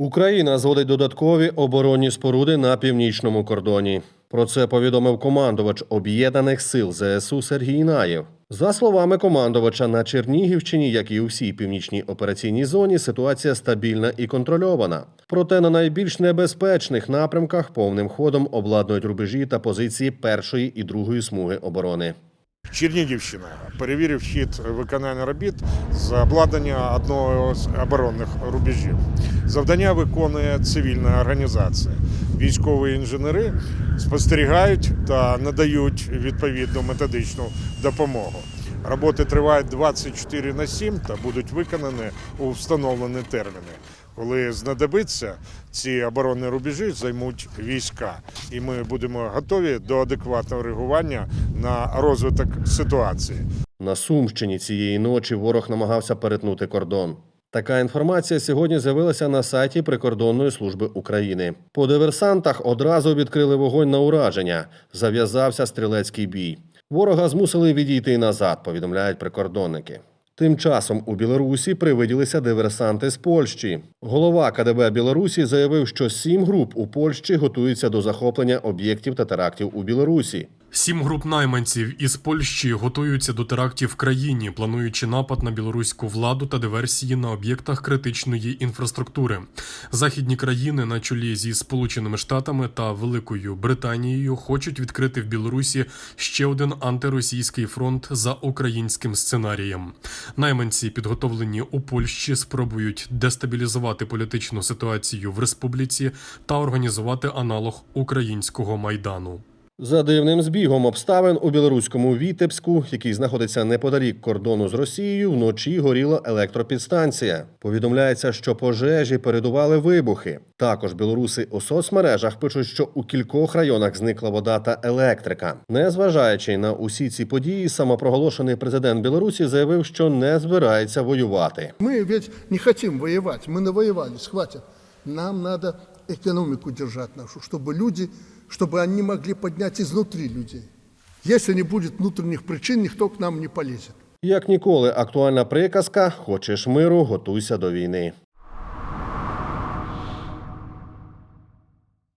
Україна зводить додаткові оборонні споруди на північному кордоні. Про це повідомив командувач об'єднаних сил ЗСУ Сергій Наєв. За словами командувача, на Чернігівщині, як і у всій північній операційній зоні, ситуація стабільна і контрольована. Проте на найбільш небезпечних напрямках повним ходом обладнують рубежі та позиції першої і другої смуги оборони. Чернігівщина перевірив хід виконання робіт з обладнання одного з оборонних рубежів. Завдання виконує цивільна організація. Військові інженери спостерігають та надають відповідну методичну допомогу. Роботи тривають 24 на 7 та будуть виконані у встановлені терміни. Коли знадобиться, ці оборонні рубежі займуть війська, і ми будемо готові до адекватного реагування на розвиток ситуації. На Сумщині цієї ночі ворог намагався перетнути кордон. Така інформація сьогодні з'явилася на сайті Прикордонної служби України. По диверсантах одразу відкрили вогонь на ураження. Зав'язався стрілецький бій. Ворога змусили відійти назад, повідомляють прикордонники. Тим часом у Білорусі привиділися диверсанти з Польщі. Голова КДБ Білорусі заявив, що сім груп у Польщі готуються до захоплення об'єктів та терактів у Білорусі. Сім груп найманців із Польщі готуються до терактів в країні, плануючи напад на білоруську владу та диверсії на об'єктах критичної інфраструктури. Західні країни на чолі зі Сполученими Штатами та Великою Британією хочуть відкрити в Білорусі ще один антиросійський фронт за українським сценарієм. Найманці, підготовлені у Польщі, спробують дестабілізувати політичну ситуацію в республіці та організувати аналог українського майдану. За дивним збігом обставин у білоруському Вітебську, який знаходиться неподалік кордону з Росією, вночі горіла електропідстанція. Повідомляється, що пожежі передували вибухи. Також білоруси у соцмережах пишуть, що у кількох районах зникла вода та електрика. Незважаючи на усі ці події, самопроголошений президент Білорусі заявив, що не збирається воювати. Мы ведь не хотим воевать, мы навоевались, хватит. Нам надо экономику держать нашу, чтобы люди, чтобы они могли поднять изнутри людей. Если не будет внутренних причин, никто к нам не полезет. Як ніколи, актуальна приказка: хочеш миру, готуйся до війни.